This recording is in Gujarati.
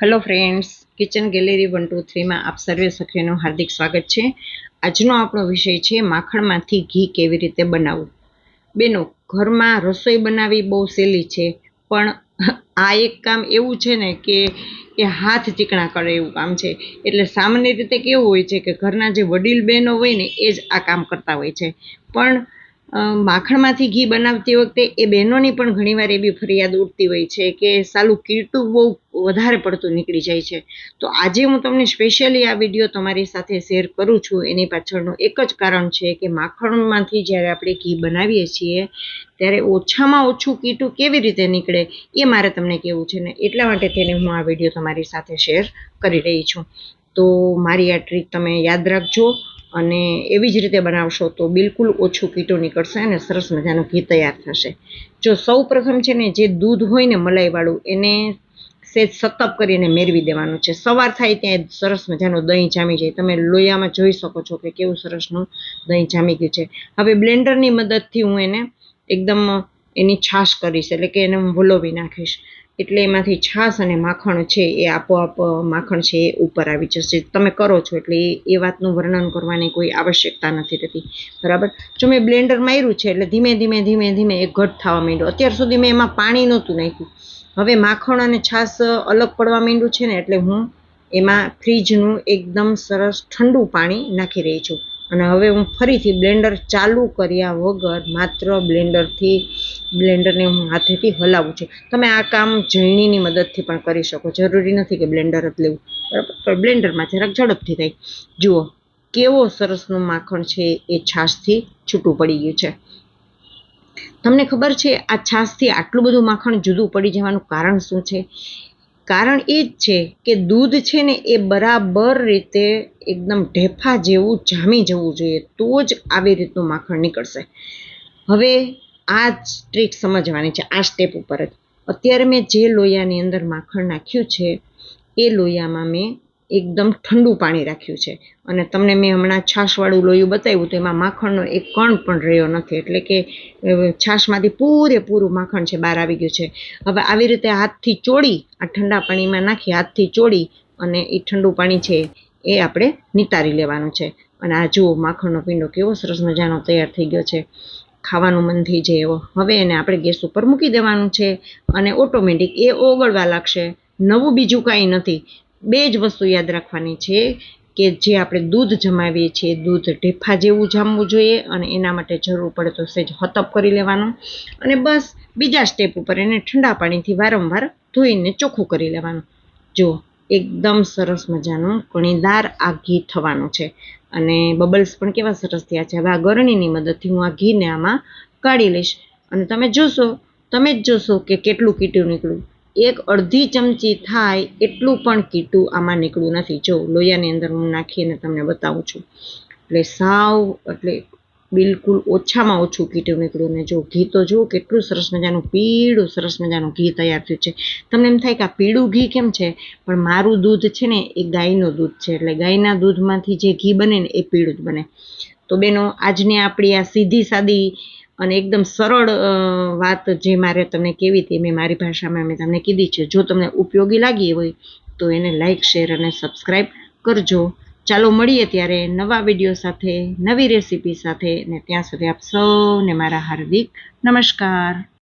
Hello friends, kitchen gallery one two થ્રીમાં આપ સર્વે સખીઓનું હાર્દિક સ્વાગત છે. આજનો આપણો વિષય છે માખણમાંથી ઘી કેવી રીતે બનાવવું? બેનો, ઘરમાં રસોઈ બનાવવી બહુ સહેલી છે, પણ આ એક કામ એવું છે ને કે એ હાથ ચીકણા કરે એવું કામ છે. એટલે સામાન્ય રીતે કેવું હોય છે કે ઘરના જે વડીલ બહેનો હોય ને, એ જ આ કામ કરતા હોય છે. પણ માખણમાંથી ઘી બનાવતી વખતે એ બહેનોની પણ ઘણીવાર એવી ફરિયાદ ઉઠતી હોય છે કે, સાલું કીટું બહુ વધારે પડતું નીકળી જાય છે. તો આજે હું તમને સ્પેશિયલી આ વીડિયો તમારી સાથે શેર કરું છું. એની પાછળનું એક જ કારણ છે કે માખણમાંથી જ્યારે આપણે ઘી બનાવીએ છીએ, ત્યારે ઓછામાં ઓછું કીટું કેવી રીતે નીકળે એ મારે તમને કહેવું છે ને, એટલા માટે તેને હું આ વીડિયો તમારી સાથે શેર કરી રહી છું. તો મારી આ ટ્રીક તમે યાદ રાખજો અને એવી જ રીતે બનાવશો તો બિલકુલ ઓછું કીટું નીકળશે અને સરસ મજાનું ઘી તૈયાર થશે. જો સૌ પ્રથમ છે ને, જે દૂધ હોય ને મલાઈવાળું, એને સેજ સતપ કરીને મેળવી દેવાનું છે. સવાર થાય ત્યાં સરસ મજાનું દહીં જામી જાય. તમે લોયામાં જોઈ શકો છો કે કેવું સરસનું દહીં જામી ગયું છે. હવે બ્લેન્ડરની મદદથી હું એને એકદમ એની છાશ કરીશ, એટલે કે એને હું વલોવી નાખીશ. એટલે એમાંથી છાશ અને માખણ છે એ આપોઆપ માખણ છે એ ઉપર આવી જશે. તમે કરો છો એટલે એ વાતનું વર્ણન કરવાની કોઈ આવશ્યકતા નથી રહેતી. બરાબર? જો મેં બ્લેન્ડર માર્યું છે એટલે ધીમે ધીમે ધીમે ધીમે એ ઘટ થવા માંડ્યો. અત્યાર સુધી મેં એમાં પાણી નહોતું નાખ્યું. હવે માખણ અને છાશ અલગ પડવા માંડ્યું છે ને એટલે હું એમાં ફ્રીજનું એકદમ સરસ ઠંડુ પાણી નાખી રહી છું. અને હવે હું ફરીથી બ્લેન્ડર ચાલુ કર્યા વગર માત્ર બ્લેન્ડરથી, બ્લેન્ડરને હું હાથેથી હલાવું છું. તમે આ કામ ઝરણીની મદદથી પણ કરી શકો. જરૂરી નથી કે બ્લેન્ડર જ લેવું. બરાબર? પણ બ્લેન્ડરમાં જરાક ઝડપથી થાય. જુઓ, કેવો સરસનું માખણ છે એ છાશથી છૂટું પડી ગયું છે. તમને ખબર છે, આ છાશથી આટલું બધું માખણ જુદું પડી જવાનું કારણ શું છે? કારણ એ જ છે કે દૂધ છે ને, એ બરાબર રીતે એકદમ ઢેફા જેવું જામી જવું જોઈએ, તો જ આવી રીતનું માખણ નીકળશે. હવે આ જ ટ્રીક સમજવાની છે, આ સ્ટેપ ઉપર જ. અત્યારે મેં જે લોયાની અંદર માખણ નાખ્યું છે, એ લોયામાં મેં એકદમ ઠંડુ પાણી રાખ્યું છે. અને તમને મેં હમણાં છાશવાળું લોયું બતાવ્યું તો એમાં માખણનો એક કણ પણ રહ્યો નથી. એટલે કે છાશમાંથી પૂરેપૂરું માખણ છે બહાર આવી ગયું છે. હવે આવી રીતે હાથથી ચોળી, આ ઠંડા પાણીમાં નાખી હાથથી ચોળી અને એ ઠંડુ પાણી છે એ આપણે નિતારી લેવાનું છે. અને આ જુઓ માખણનો પીંડો કેવો સરસ મજાનો તૈયાર થઈ ગયો છે. ખાવાનું મન થઈ જાય એવો. હવે એને આપણે ગેસ ઉપર મૂકી દેવાનું છે અને ઓટોમેટિક એ ઓગળવા લાગશે. નવું બીજું કાંઈ નથી. બે જ વસ્તુ યાદ રાખવાની છે કે જે આપણે દૂધ જમાવીએ છીએ, દૂધ ઢેફા જેવું જામવું જોઈએ અને એના માટે જરૂર પડે તો સહેજ હતપ કરી લેવાનું. અને બસ બીજા સ્ટેપ ઉપર એને ઠંડા પાણીથી વારંવાર ધોઈને ચોખ્ખું કરી લેવાનું. જો એકદમ સરસ મજાનું કણીદાર આ ઘી થવાનું છે. અને બબલ્સ પણ કેવા સરસ થયા છે. હવે આ ગરણીની મદદથી હું આ ઘીને આમાં કાઢી લઈશ. અને તમે જોશો, તમે જ જોશો કે કેટલું કીટું નીકળ્યું. એક અડધી ચમચી થાય એટલું પણ કીટું આમાં નીકળ્યું નથી. જો, લોયાની અંદર હું નાખીને તમને બતાવું છું. એટલે સાવ, એટલે બિલકુલ ઓછામાં ઓછું કીટું નીકળ્યું ને જો, ઘી તો જુઓ કેટલું સરસ મજાનું, પીળું સરસ મજાનું ઘી તૈયાર થયું છે. તમને એમ થાય કે આ પીળું ઘી કેમ છે? પણ મારું દૂધ છે ને, એ ગાયનું દૂધ છે. એટલે ગાયના દૂધમાંથી જે ઘી બને ને, એ પીળું જ બને. તો બેનો, આજની આપણી આ સીધી સાદી અને એકદમ સરળ વાત જે મારે તમને કેવી હતી મેં મારી ભાષામાં મેં તમને કીધી છે. જો તમને ઉપયોગી લાગી હોય તો એને લાઇક શેર અને સબસ્ક્રાઈબ કરજો. ચાલો મળીએ ત્યારે નવા વીડિયો સાથે, નવી રેસીપી સાથે. ને ત્યાં સુધી આપ સૌને મારા હાર્દિક નમસ્કાર.